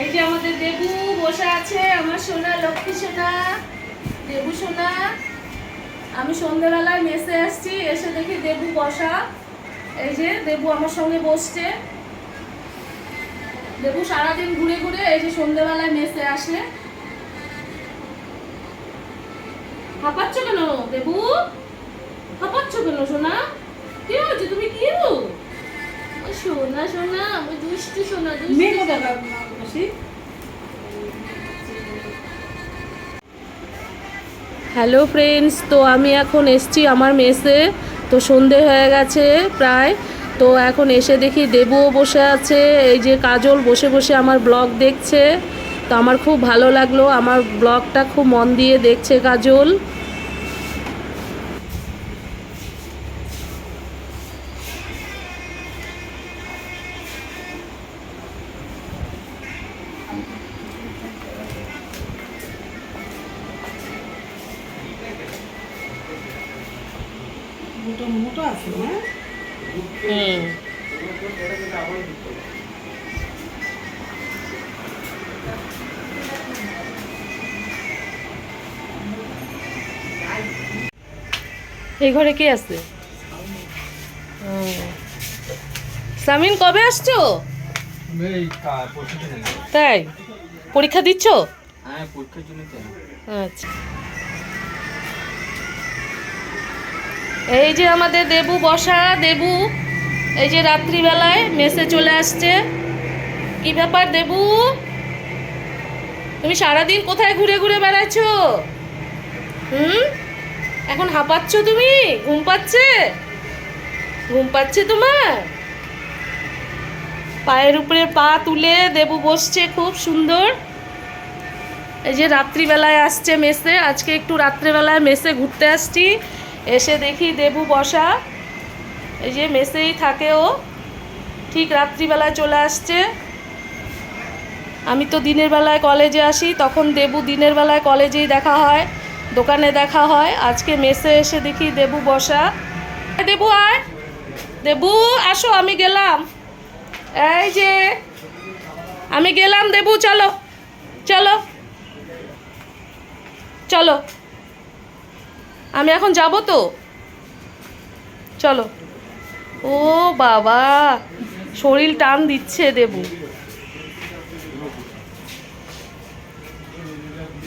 এই যে আমাদের দেবু বসে আছে, আমার সোনা, লক্ষ্মী সোনা, দেবু সোনা। আমি সন্ধ্যেবেলায় মেসে আসছি, এসে দেখি দেবু বসা। এই যে দেবু আমার সঙ্গে বসছে। দেবু সারাদিন ঘুরে ঘুরে এই যে সন্ধ্যেবেলায় মেসে আসে। হাঁপাচ্ছ কেন দেবু? হাঁপাচ্ছ কেন সোনা? কি হয়েছে? তুমি কি ও সোনা সোনা আমি দুষ্টু সোনা দুষ্টু হ্যালো ফ্রেন্ডস তো আমি এখন এসছি আমার মেসে। তো সন্ধে হয়ে গেছে প্রায়। তো এখন এসে দেখি দেবুও বসে আছে এই যে কাজল বসে বসে আমার ব্লগ দেখছে। তো আমার খুব ভালো লাগল আমার ব্লগটা খুব মন দিয়ে দেখছে কাজল। মোটো মোটো আছে না হুম। এই ঘরে কে আছে? ও। সামিন কবে আসছো। তাই? পরীক্ষা দিচ্ছ? হ্যাঁ। আচ্ছা। এই যে আমাদের দেবু বসা, দেবু, এই যে রাত্রিবেলায় মেসে চলে আসছে। কি ব্যাপার দেবু? তুমি সারাদিন কোথায় ঘুরে ঘুরে বেড়াচ্ছো? হুম? এখন হাঁপাচ্ছ তুমি? ঘুম পাচ্ছে? ঘুম পাচ্ছে তোমার? পায়ের উপরে পা তুলে দেবু বসছে খুব সুন্দর। এই যে রাত্রিবেলায় আসছে মেসে, আজকে একটু রাত্রিবেলায় মেসে ঘুরতে আসছি। এসে দেখি দেবু বসা। এই যে মেসেই থাকে ও। ঠিক রাত্রিবেলায় চলে আসছে। আমি তো দিনের বেলায় কলেজে আসি, তখন দেবু দিনের বেলায় কলেজেই দেখা হয়, দোকানে দেখা হয়। আজকে মেসে এসে দেখি দেবু বসা। দেবু আয়। দেবু, আসো, আমি গেলাম। এই যে, আমি গেলাম দেবু, চলো চলো চলো। আমি এখন যাব তো। চলো। ও বাবা, শরীর টান দিচ্ছে দেবু।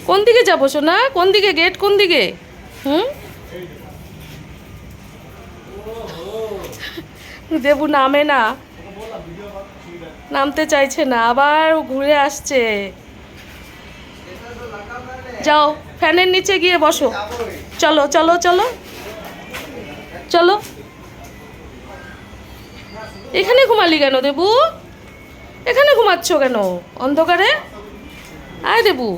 কোন দিকে যাব সোনা? কোন দিকে? গেট কোন দিকে? হুম? দেবু নামে না। নামতে চাইছে না, আবার ঘুরে আসছে। যাও। ফ্যানের নিচে গিয়ে বসো। চলো চলো চলো। চলো। এখানে ঘুমালি কেন দেবু? এখানে ঘুমাচ্ছ কেন? অন্ধকারে? আয় দেবু।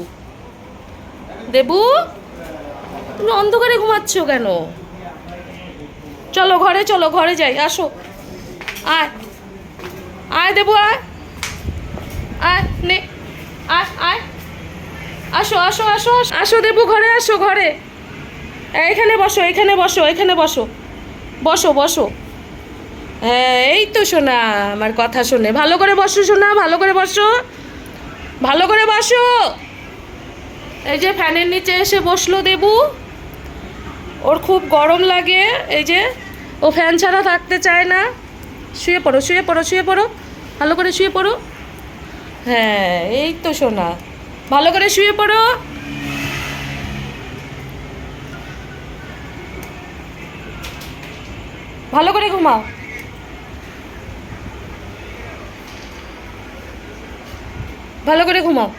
দেবু, তুমি অন্ধকারে ঘুমাচ্ছ কেন? চলো ঘরে চলো, ঘরে যাই, আসো। আয়। আয় দেবু, আয়। আয়, নে। আয় আয়। আসো আসো আসো আসো। দেবু, ঘরে আসো, ঘরে। এখানে বসো এখানে বসো এখানে বসো। বসো বসো। হ্যাঁ এই তো শোনা আমার কথা শোনে। ভালো করে বসো শোনা ভালো করে বসো। ভালো করে বসো। এই যে ফ্যানের নিচে এসে বসল দেবু। ওর খুব গরম লাগে, এই যে। ও ফ্যান ছাড়া থাকতে চায় না। শুয়ে পড়ো শুয়ে পড়ো শুয়ে পড়ো। ভালো করে শুয়ে পড়ো। হ্যাঁ এই তো শোনা ভালো করে শুয়ে পড়ো। ভালো করে ঘুমাও। ভালো করে ঘুমাও।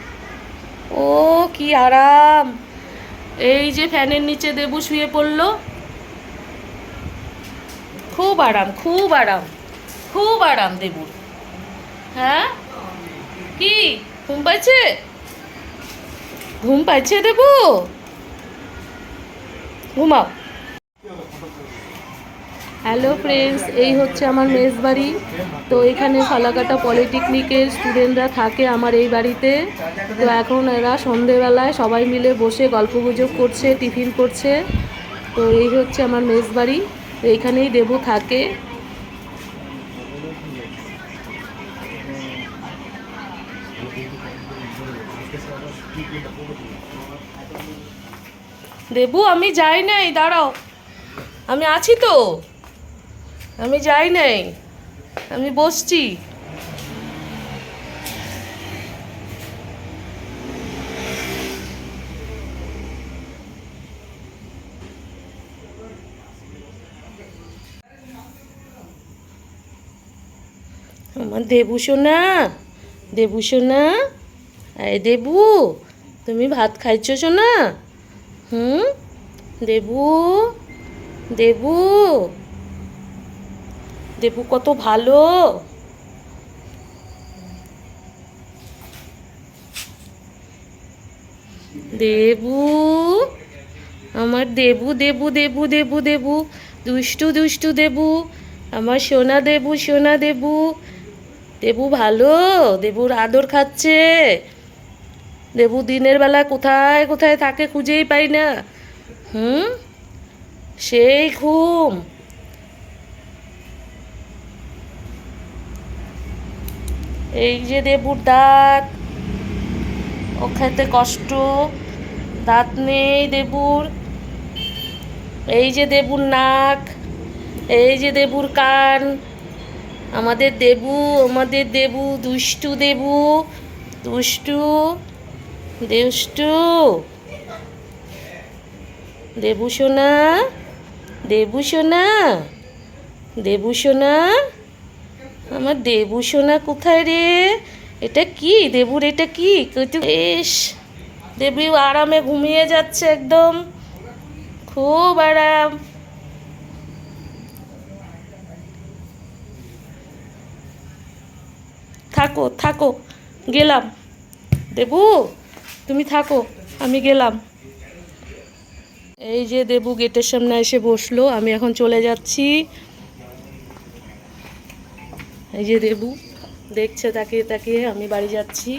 ও, কি আরাম। এই যে ফ্যানের নিচে দেবু শুয়ে পড়ল। খুব আরাম খুব আরাম খুব আরাম দেবুর হ্যাঁ? কি? ঘুম পাচ্ছে ঘুম পাচ্ছে দেবু ঘুমাও। হ্যালো ফ্রেন্ডস এই হচ্ছে আমার মেস বাড়ি তো এখানে ফালাকাটা পলিটেকনিকের স্টুডেন্টরা থাকে আমার এই বাড়িতে। তো এখন এরা সন্ধেবেলায় সবাই মিলে বসে গল্পগুজব করছে, টিফিন করছে। তো এই হচ্ছে আমার মেস বাড়ি তো এইখানেই দেবু থাকে। দেবু, আমি যাই নাই, দাঁড়াও। আমি আছি তো। আমি যাই নাই। আমি বসছি। আমার দেবু সোনা দেবু সোনা। দেবু তুমি ভাত খাইছো সোনা? হুম? দেবু? দেবু? দেবু কত ভালো। দেবু? আমার দেবু দেবু দেবু দেবু দেবু। দুষ্টু দুষ্টু দেবু। আমার সোনা দেবু সোনা দেবু। দেবু ভালো? দেবুর আদর খাচ্ছে? দেবু দিনের বেলা কোথায় কোথায় থাকে খুঁজেই পাই না। হুম? সেই ঘুম। এই যে দেবুর দাঁত ও খেতে কষ্ট, দাঁত নেই দেবুর। এই যে দেবুর নাক, এই যে দেবুর কান, আমাদের দেবু আমাদের দেবু, দুষ্টু দেবু, দুষ্টু। দুষ্টু দেবু সোনা দেবু সোনা দেবু সোনা আমার দেবু সোনা কোথায় রে? এটা কি? দেবুর এটা কি? এস দেবী আরামে ঘুমিয়ে যাচ্ছে একদম। খুব আরাম। থাকো থাকো, গেলাম। দেবু তুমি থাকো, আমি গেলাম। এই যে দেবু গেটের সামনে এসে বসল, আমি এখন চলে যাচ্ছি। এই যে দেবু, দেখছে, তাকিয়ে তাকিয়ে আমি বাড়ি যাচ্ছি।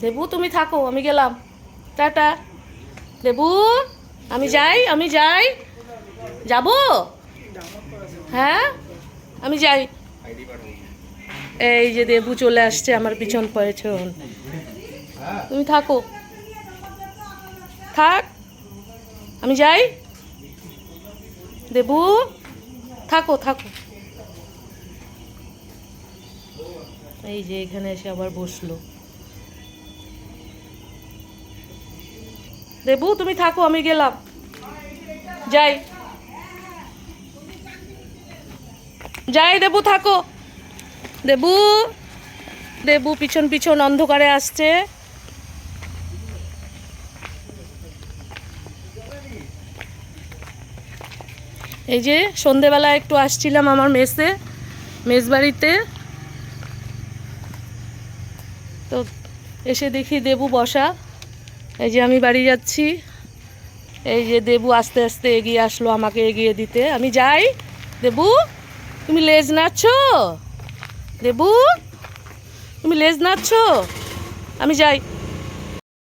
দেবু, তুমি থাকো, আমি গেলাম। টাটা। দেবু, আমি যাই আমি যাই। যাব? হ্যাঁ? আমি যাই। এই যে দেবু চলে আসছে, আমার পিছন পেছন। তুমি থাকো। থাক। আমি যাই। দেবু, থাকো থাকো। এই যে এখানে এসে আবার বসল। দেবু, তুমি থাকো, আমি গেলাম। যাই। যাই দেবু, থাকো। দেবু দেবু পিছন পিছন অন্ধকারে আসছে। এই যে সন্ধেবেলা একটু আসছিলাম আমার মেসে, মেস বাড়িতে। তো এসে দেখি দেবু বসা। এই যে আমি বাড়ি যাচ্ছি। এই যে দেবু আস্তে আস্তে এগিয়ে আসলো আমাকে এগিয়ে দিতে। আমি যাই। দেবু, তুমি লেজ নাচছো দেবু তুমি লেজ নাচ্ছ আমি যাই।